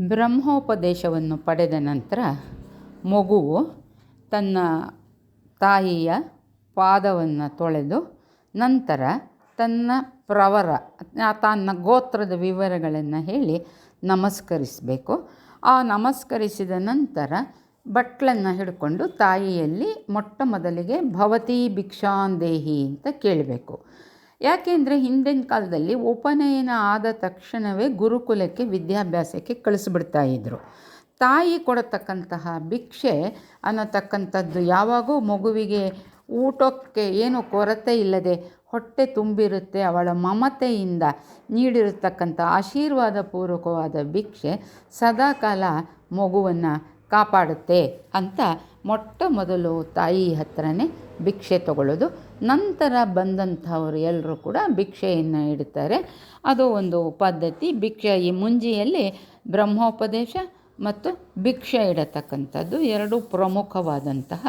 ಬ್ರಹ್ಮೋಪದೇಶವನ್ನು ಪಡೆದ ನಂತರ ಮಗುವು ತನ್ನ ತಾಯಿಯ ಪಾದವನ್ನು ತೊಳೆದು ನಂತರ ತನ್ನ ಪ್ರವರ ತನ್ನ ಗೋತ್ರದ ವಿವರಗಳನ್ನು ಹೇಳಿ ನಮಸ್ಕರಿಸಬೇಕು. ಆ ನಮಸ್ಕರಿಸಿದ ನಂತರ ಬಟ್ಲನ್ನು ಹಿಡ್ಕೊಂಡು ತಾಯಿಯಲ್ಲಿ ಮೊಟ್ಟ ಮೊದಲಿಗೆ ಭವತಿ ಭಿಕ್ಷಾಂದೇಹಿ ಅಂತ ಕೇಳಬೇಕು. ಯಾಕೆಂದರೆ ಹಿಂದಿನ ಕಾಲದಲ್ಲಿ ಉಪನಯನ ಆದ ತಕ್ಷಣವೇ ಗುರುಕುಲಕ್ಕೆ, ವಿದ್ಯಾಭ್ಯಾಸಕ್ಕೆ ಕಳಿಸ್ಬಿಡ್ತಾ ಇದ್ದರು ತಾಯಿ ಕೊಡತಕ್ಕಂತಹ ಭಿಕ್ಷೆ ಅನ್ನತಕ್ಕಂಥದ್ದು ಯಾವಾಗೂ ಮಗುವಿಗೆ ಊಟಕ್ಕೆ ಏನು ಕೊರತೆ ಇಲ್ಲದೆ ಹೊಟ್ಟೆ ತುಂಬಿರುತ್ತೆ, ಅವಳ ಮಮತೆಯಿಂದ ನೀಡಿರತಕ್ಕಂಥ ಆಶೀರ್ವಾದ ಪೂರ್ವಕವಾದ ಭಿಕ್ಷೆ ಸದಾಕಾಲ ಮಗುವನ್ನು ಕಾಪಾಡುತ್ತೆ ಅಂತ ಮೊಟ್ಟ ಮೊದಲು ತಾಯಿ ಹತ್ರನೇ ಭಿಕ್ಷೆ ತಗೊಳ್ಳೋದು. ನಂತರ ಬಂದಂಥವರು ಎಲ್ಲರೂ ಕೂಡ ಭಿಕ್ಷೆಯನ್ನು ಇಡ್ತಾರೆ. ಅದು ಒಂದು ಪದ್ಧತಿ. ಭಿಕ್ಷೆ ಈ ಮುಂಜಿಯಲ್ಲಿ ಬ್ರಹ್ಮೋಪದೇಶ ಮತ್ತು ಭಿಕ್ಷೆ ಇಡತಕ್ಕಂಥದ್ದು ಎರಡು ಪ್ರಮುಖವಾದಂತಹ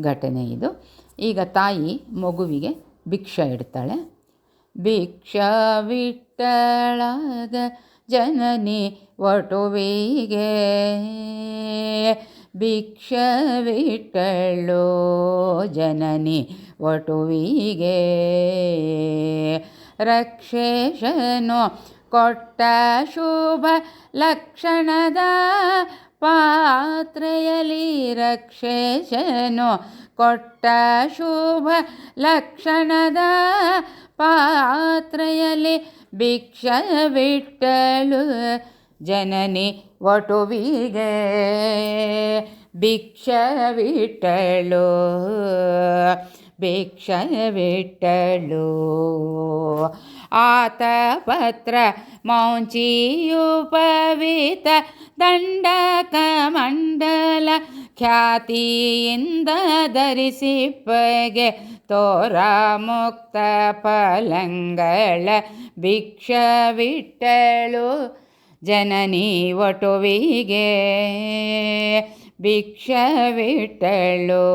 ಘಟನೆ ಇದು. ಈಗ ತಾಯಿ ಮಗುವಿಗೆ ಭಿಕ್ಷೆ ಇಡ್ತಾಳೆ. ಭಿಕ್ಷವಿಟ್ಟಳಾದ ಜನನಿ ವಟುವಿಗೆ ಭಿಕ್ಷವಿಟ್ಟಳು ಜನನಿ ವಟುವಿಗೆ. ರಕ್ಷೇಶನು ಕೊಟ್ಟ ಶುಭ ಲಕ್ಷಣದ ಪಾತ್ರೆಯಲ್ಲಿ ರಕ್ಷೇಶನು ಕೊಟ್ಟ ಶುಭ ಲಕ್ಷಣದ ಪಾತ್ರೆಯಲ್ಲಿ ಭಿಕ್ಷವಿಟ್ಟಳು ಜನನಿ ವಟುವಿಗೆ ಭಿಕ್ಷವಿಟ್ಟಳು ಭಿಕ್ಷವಿಟ್ಟಳು. ಆತ ಪತ್ರ ಮೌಂಚಿಯುಪವಿತ ದಂಡಕ ಮಂಡಲ ಖ್ಯಾತಿಯಿಂದ ಧರಿಸಿಪ್ಪಗೆ ತೋರ ಮುಕ್ತ ಫಲಂಗಳ ಭಿಕ್ಷವಿಟ್ಟಳು. ಜನನಿ ವಟುವಿಗೆ ಭಿಕ್ಷವಿಟ್ಟಳು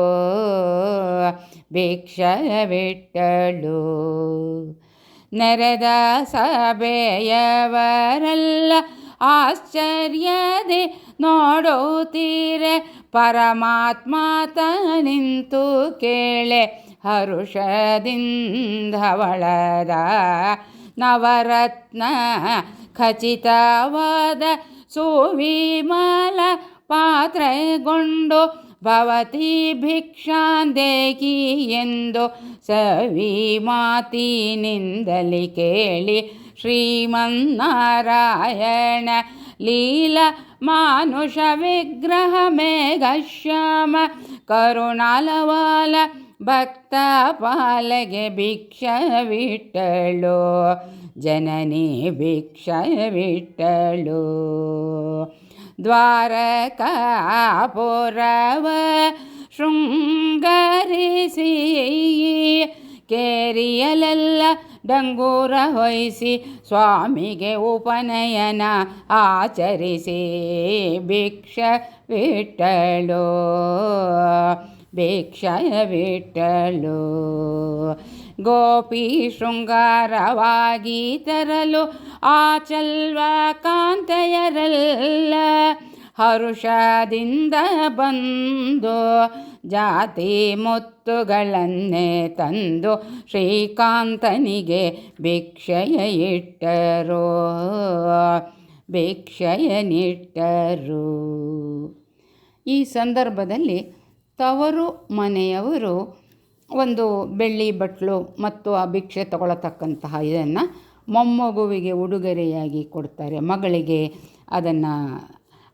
ಭಿಕ್ಷವಿಟ್ಟಳು. ನರದ ಸಭೆಯವರೆಲ್ಲ ಆಶ್ಚರ್ಯದೆ ನೋಡುತ್ತೀರೆ ಪರಮಾತ್ಮ ನಿಂತು ಕೇಳೆ ಹರುಷದಿಂದವಳದ ನವರತ್ನ ಖಚಿತವಾದ ಸುವಿಮಲ ಪಾತ್ರೆಗೊಂಡು ಭವತಿ ಭಿಕ್ಷಾಂದೇಕಿ ಎಂದು ಸವಿ ಮಾತಿನಿಂದಲಿ ಕೇಳಿ ಶ್ರೀಮನ್ನಾರಾಯಣ लीलमानुषविग्रहमेघश्याम करुणालवाल भक्तपालगे भिक्षविट्टलो जननी भिक्षविट्टलो द्वारकापुरव शृङ्गरिसि ಕೇರಿಯಲೆಲ್ಲ ಡಂಗೂರ ಹೊಯ್ಸಿ ಸ್ವಾಮಿಗೆ ಉಪನಯನ ಆಚರಿಸಿ ಭಿಕ್ಷ ವಿಟ್ಟಳು ಭಿಕ್ಷ ವಿಟ್ಟಳು ಗೋಪಿ ಶೃಂಗಾರವಾಗಿ ತರಲು ಆಚಲ್ವ ಕಾಂತೆಯರೆಲ್ಲ ಹರುಷದಿಂದ ಬಂದು ಜಾತಿ ಮುತ್ತುಗಳನ್ನೇ ತಂದು ಶ್ರೀಕಾಂತನಿಗೆ ಭಿಕ್ಷಯ ಇಟ್ಟರು. ಭಿಕ್ಷಯನಿಟ್ಟರು ಈ ಸಂದರ್ಭದಲ್ಲಿ ತವರು ಮನೆಯವರು ಒಂದು ಬೆಳ್ಳಿ ಬಟ್ಲು ಮತ್ತು ಆ ಭಿಕ್ಷೆ ತಗೊಳ್ಳತಕ್ಕಂತಹ ಇದನ್ನು ಮೊಮ್ಮಗುವಿಗೆ ಉಡುಗೊರೆಯಾಗಿ ಕೊಡ್ತಾರೆ. ಮಗಳಿಗೆ ಅದನ್ನು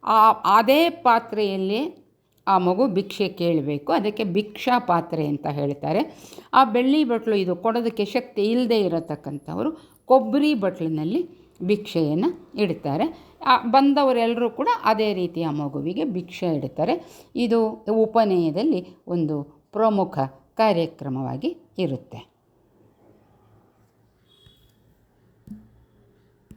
ಆ, ಅದೇ ಪಾತ್ರೆಯಲ್ಲಿ ಆ ಮಗು ಭಿಕ್ಷೆ ಕೇಳಬೇಕು. ಅದಕ್ಕೆ ಭಿಕ್ಷಾ ಪಾತ್ರೆ ಅಂತ ಹೇಳ್ತಾರೆ. ಆ ಬೆಳ್ಳಿ ಬಟ್ಲು ಇದು ಕೊಡೋದಕ್ಕೆ ಶಕ್ತಿ ಇಲ್ಲದೆ ಇರತಕ್ಕಂಥವರು ಕೊಬ್ಬರಿ ಬಟ್ಲಿನಲ್ಲಿ ಭಿಕ್ಷೆಯನ್ನು ಇಡ್ತಾರೆ. ಬಂದವರೆಲ್ಲರೂ ಕೂಡ ಅದೇ ರೀತಿಯ ಮಗುವಿಗೆ ಭಿಕ್ಷೆ ಇಡ್ತಾರೆ. ಇದು ಉಪನಯದಲ್ಲಿ ಒಂದು ಪ್ರಮುಖ ಕಾರ್ಯಕ್ರಮವಾಗಿ ಇರುತ್ತೆ.